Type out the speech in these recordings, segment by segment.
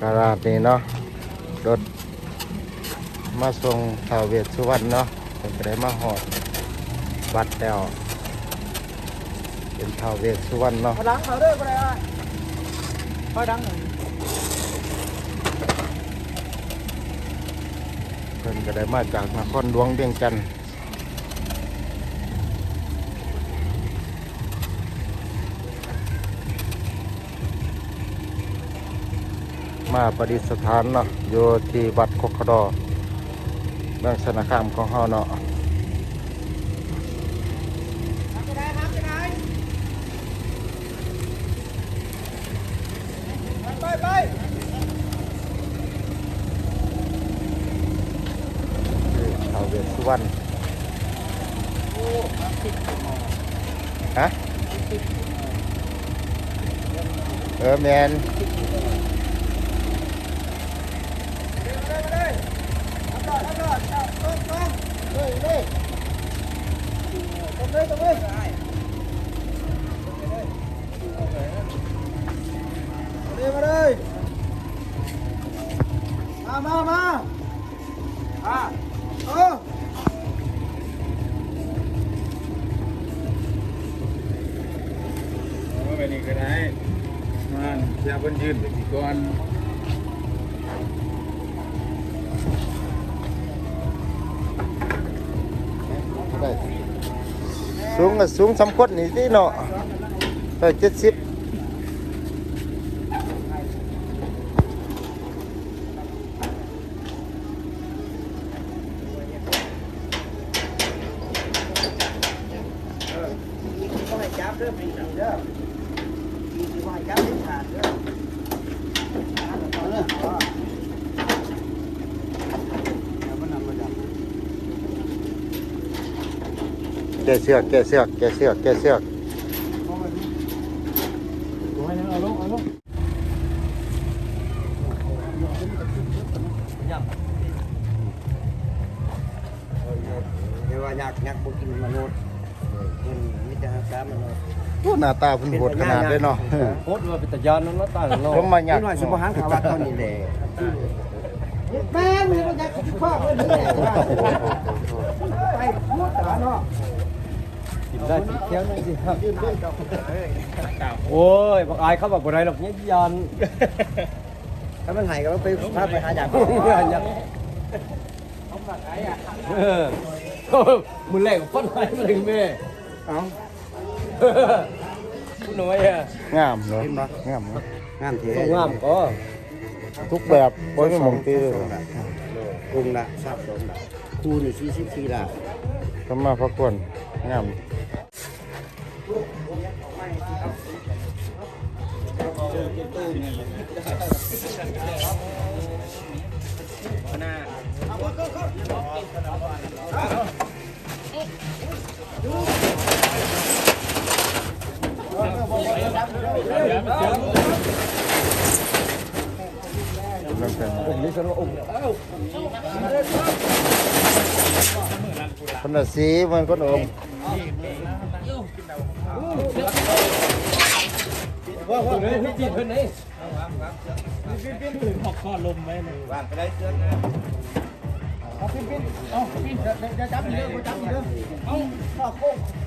กาลาดนี่เนาะรถมาส่งท้าวเวสสุวรรณเนาะเป็นไปได้มาหอดวัดแล้วเป็นท้าวเวสสุวรรณเนาะพลังเขาด้อบ่ได้อะค่อยดังหน่อยเพิ่นก็ได้มาจากนครหลวงเวียงจันทน์ มาประดิษฐานเนาะอยู่ที่วัดโคกขดอเมืองสนาคามของเฮาเนาะวันไปไปท้าเวสุวรรณฮะเออแมน นี่ก็ได้มันเสียเพิ่นยืนไปสิก่อน xuống là xuống xăm quất này tí nọ rồi chết ship Yeah. แกะเสือกแกะเสือกแกะเสือกแกะเสือก ดูให้เอาลงเอาลง เรียกว่ายักษ์ยักษ์บ่กินมนุษย์มันมิตรหาสามนุษย์ โอ้หน้าตาเพุ่นโหดขนาดเลยเนาะ โคตรว่าเป็นตะยานนั้นตาเนาะ ผมมาอยาก นิดหน่อยสิบ่หันขาวัดเท่านี้แหละ แม่มีมันยักษ์ข้อเพื่อนนี่แหละไปพูดแต่เนาะ กินได้สิเที่ยวนั่นสิครับโอ้ยบักอายเขาบอกบ่ได้หรอกเนี่ยยานถ้ามันหายก็ต้องไปพาไปหายักษ์ยานยักเออมือแรกฟันไปมาถึงแม่เอ้าคุณหน่อยอะงามเนาะงามเนาะงามเท่ต้องงามก็ทุกแบบบ่มีหมองตีเลยองค์ละทราบองค์ละคูณ44ละก็มาพักก่อนงาม Con là xí, vâng, con ôm. นั่นเป็น ผมนี่สระองค์ คนละสีมันก็อม ว่าว่าพี่จีนเพิ่นนี่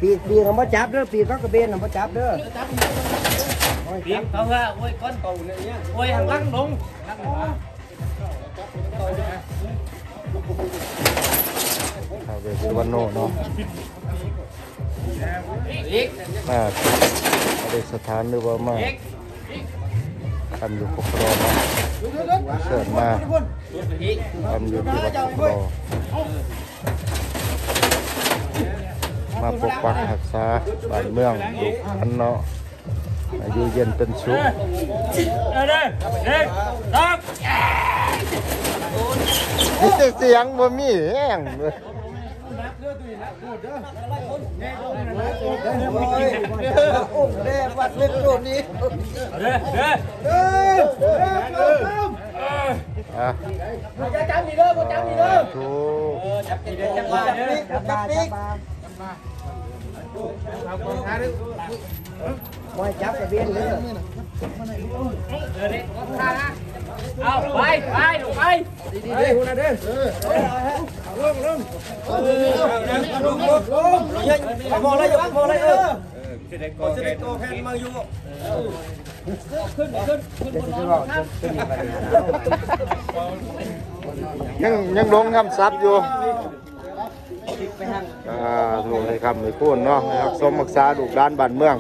ปีกปีกเขาบ่จับเด้อปีกเขากระเบนเขาบ่จับเด้อ เรียกเขาว่าโอ้ยก้อนเก่าเนี่ยโอ้ยหังลังลง ท้าวเวสสุวรรณเนาะ อีก มาประดิษฐานหรือว่ามาทำอยู่ปกครองเนาะเชิญมาทำอยู่ที่วัดปกครองมาปกปักรักษาบ้านเมืองลูกอันเนาะอายุเย็นเป็นสุขเด้อเด้อเด้อตักเสียงบ่มีแห้งเลย องค์แรกวัดเล็กโตนี้เด้อเด้อเด้อเด้อเด้อเด้ออะจะจับมีเด้อบ่จับมีเด้อถูกจับปีเด้อจับมาเด้อจับจับปีกบ่ให้จับกระเบนเด้อเด้อเด้อข้านะ เอาไปไปลงไปดีๆเด้อคุณนะเด้เออเอาลงลงเออลงลงลงอย่าพอแล้วอย่าพอแล้วเออจะได้โกจะได้โกแพนมาอยู่ยังยังลงคำซับอยู่อ่าถูกให้คำให้พูดเนาะให้รักสมรักษาลูกด้านบ้านเมือง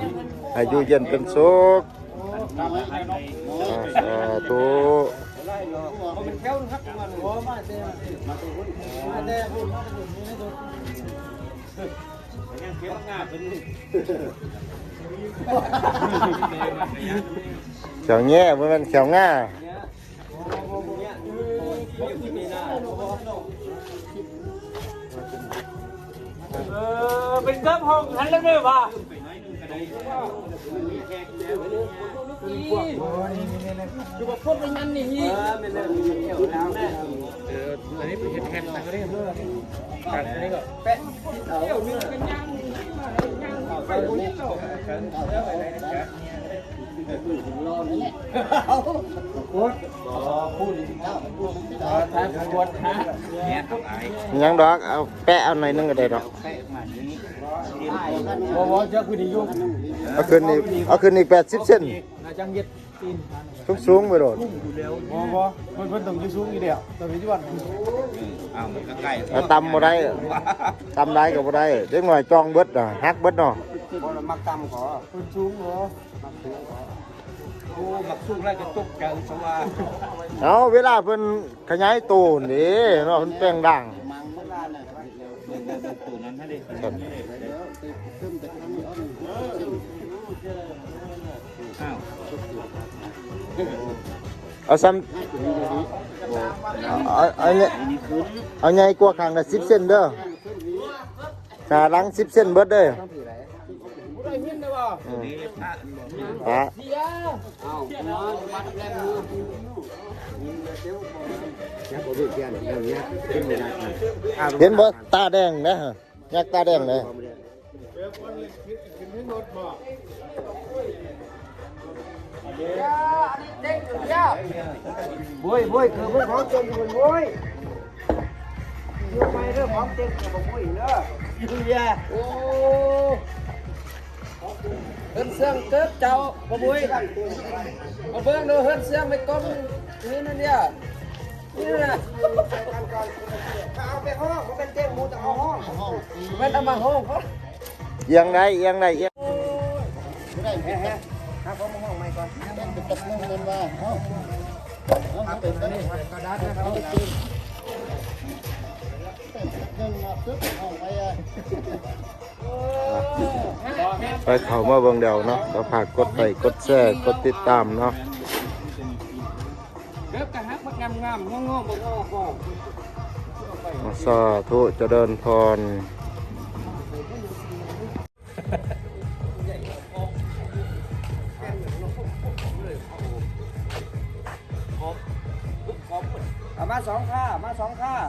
ให้อยู่เย็นเป็นสุขอ่าสาธุ เป็นแถวนะครับมันโอ้มาเต้มาเต้พุ่นมาเต้พุ่นมาเต้พุ่นนี่ตัวยังเก็บงาเป็น เขียวแง่บ่แมันเขียวง่า เออเป็นเจ้าห้องทันแล้วด้วยว่ะ ดูว่าพวกเป็นนั่นนี่ฮีเออมันเลยมีเกี่ยวแล้วแม่เอออันนี้เป็นแฮมต่างกันได้เมื่อกันอันนี้ก็แปะเกี่ยวมีกันย่างย่างไปคนนี้ต่อกันเออไปไหนนะทางขวดฮะเนี่ยทำไอ้ยังดอกเอาแปะเอาหน่อยนึงก็ได้ดอก บ่บ่จะคุยดีอยู่เอาขึ้นอีกเอาขึ้นอีก80เซนน่าจังเย็ดตีนทุกสูงไปโดดบ่บ่เพิ่นเพิ่นต้องอยู่สูงอีเดียวแต่ปัจจุบันเอาตำบ่ได้ตำได้ก็บ่ได้เด็กน้อยจองเบิดน่ะฮักเบิดเนาะบ่มักตำขอเพิ่นสูงเหรอโอ้มักสูงแล้วจะตกใจสว่าเอาเวลาเพิ่นขยายตูนี่เนาะเพิ่นแปลงด่าง มังเมื่อวานน่ะ ครับเอาซ้ำเอาเอาเนี่ยเอาใหญ่กว่าข้างละ10เซนเด้อหาหลัง10เซนเบิดเด้ออืมฮะยังบ่ได้ เพียนอย่างเงี้ยเป็นไม่ได้ เห็นบ่ตาแดงนะฮะยักษ์ตาแดงเลย บุ้ยบุ้ยคือเพิ่นของเต็มอยู่บุ้ยอยู่ไปเรื่องของเต็มกับบุ้ยเด้ออยู่ยาโอ้เฮินเสียงเกิดเจ้าบ่บุ้ยมาเบิ่งดูเฮินเสียงไปก้มนี่นั่นเนี่ยนี่น่ะ เอาไปห้องมันเป็นเต็มหมูแต่เอาห้องไม่ต้องมาห้องเขาเอียงได้เอียงได้เอียงแฮ่ๆครับผมห้องใหม่ก่อนเป็นตะนุ่งมันว่าเอ้าเอาเป็นอันนี้กระดาษนะครับไปเข้ามาเบิ่งเดียวเนาะก็ฝากกดไลค์กดแชร์กดติดตามเนาะ งามงามงงงบ่งอก็สาธุเจริญพรเอามาสองค่ามาสองค่าเ